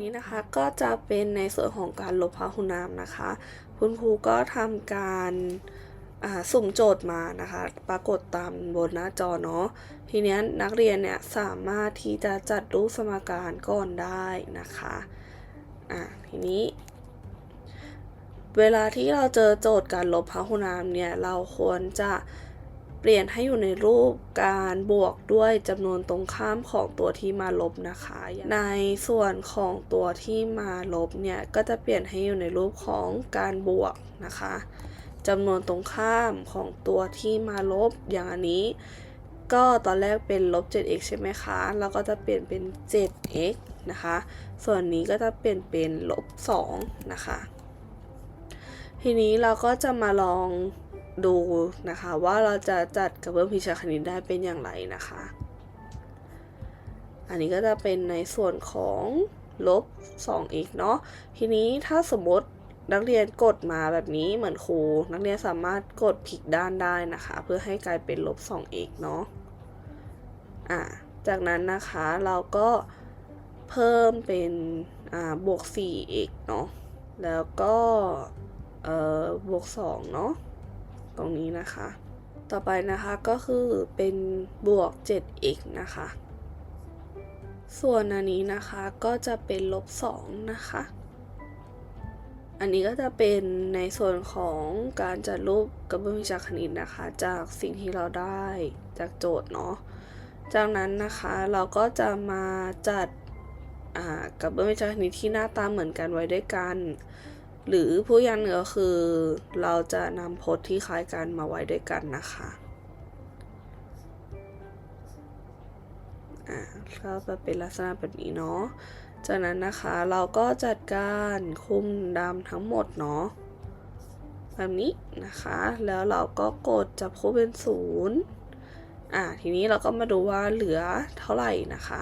นี้นะคะก็จะเป็นในส่วนของการลบพหุนามนะคะ คุณครูก็ทำการสุ่มโจทย์มานะคะ ปรากฏตามบนหน้าจอเนาะทีเนี้ยนักเรียนเนี่ยสามารถที่จะจัดรูปสมการก่อนได้นะคะอ่าทีนี้ เวลาที่เราเจอโจทย์การลบพหุนามเนี่ยเราควรจะ เปลี่ยนให้อยู่ในรูปการบวกด้วยจำนวนตรงข้ามของตัวที่มาลบนะคะ ในส่วนของตัวที่มาลบเนี่ยก็จะเปลี่ยนให้อยู่ในรูปของการบวกนะคะจำนวนตรงข้ามของตัวที่มาลบอย่างอันนี้ ก็ตอนแรกเป็นลบ 7x ใช่ไหมคะเราก็จะเปลี่ยนเป็น 7x นะคะ ส่วนนี้ก็จะเปลี่ยนเป็นลบ2นะคะ ทีนี้เราก็จะมาลอง ดูนะคะว่าเราจะจัดกระเบื้องพิชาคณิตได้เป็นอย่างไรนะคะ อันนี้ก็จะเป็นในส่วนของลบ 2x เนาะทีนี้ถ้าสมมตินักเรียนกดมาแบบนี้เหมือนครู นักเรียนสามารถกดพลิกด้านได้นะคะ เพื่อให้กลายเป็นลบ 2x เนาะอ่าจากนั้นนะคะเราก็เพิ่มเป็นอ่าบวก 4x เนาะแล้วก็เอ่อบวก 2 เนาะ ตรงนี้นะคะ ต่อไปนะคะก็คือเป็นบวก 7x นะคะ ส่วนอันนี้นะคะก็จะเป็นลบ 2 นะคะ อันนี้ก็จะเป็นในส่วนของการจัดรูปกระเบื้องวิชาคณิตนะคะ จากสิ่งที่เราได้จากโจทย์เนาะ จากนั้นนะคะเราก็จะมาจัดกระเบื้องวิชาคณิตที่หน้าตาเหมือนกันไว้ด้วยกัน หรือผู้ย่างหนึ่งก็คือเราจะนำพจน์ที่คล้ายกันมาไว้ด้วยกันนะคะอ่าก็จะเป็นลักษณะแบบนี้เนาะจากนั้นนะคะเราก็จัดการคุมดำทั้งหมดเนาะแบบนี้นะคะ แล้วเราก็กดจับคู่เป็นศูนย์อ่าทีนี้เราก็มาดูว่าเหลือเท่าไหร่นะคะ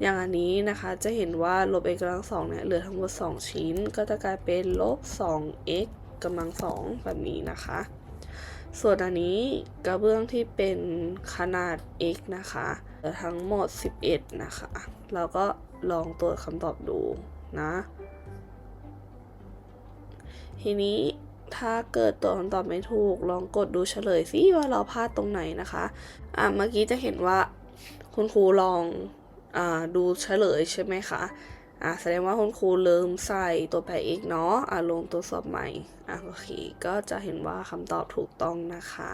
อย่างอันนี้นะคะจะเห็นว่าลบ x กำลังสองเนี่ยเหลือทั้งหมด 2 ชิ้น ก็จะกลายเป็นลบ 2x กำลังสองแบบนี้นะคะ ส่วนอันนี้กระเบื้องที่เป็นขนาด x นะคะเหลือทั้งหมด 11 นะคะ เราก็ลองตรวจคำตอบดูนะ ทีนี้ถ้าเกิดตัวคำตอบไม่ถูก ลองกดดูเฉลยซิว่าเราพลาดตรงไหนนะคะ อะเมื่อกี้จะเห็นว่าคุณครูลอง ดูเฉลยใช่ไหมคะอะแสดงว่าคุณครูลืมใส่ตัวแปร x เนาะอะลงตัวสอบใหม่อะโอเคก็จะเห็นว่าคำตอบถูกต้องนะคะ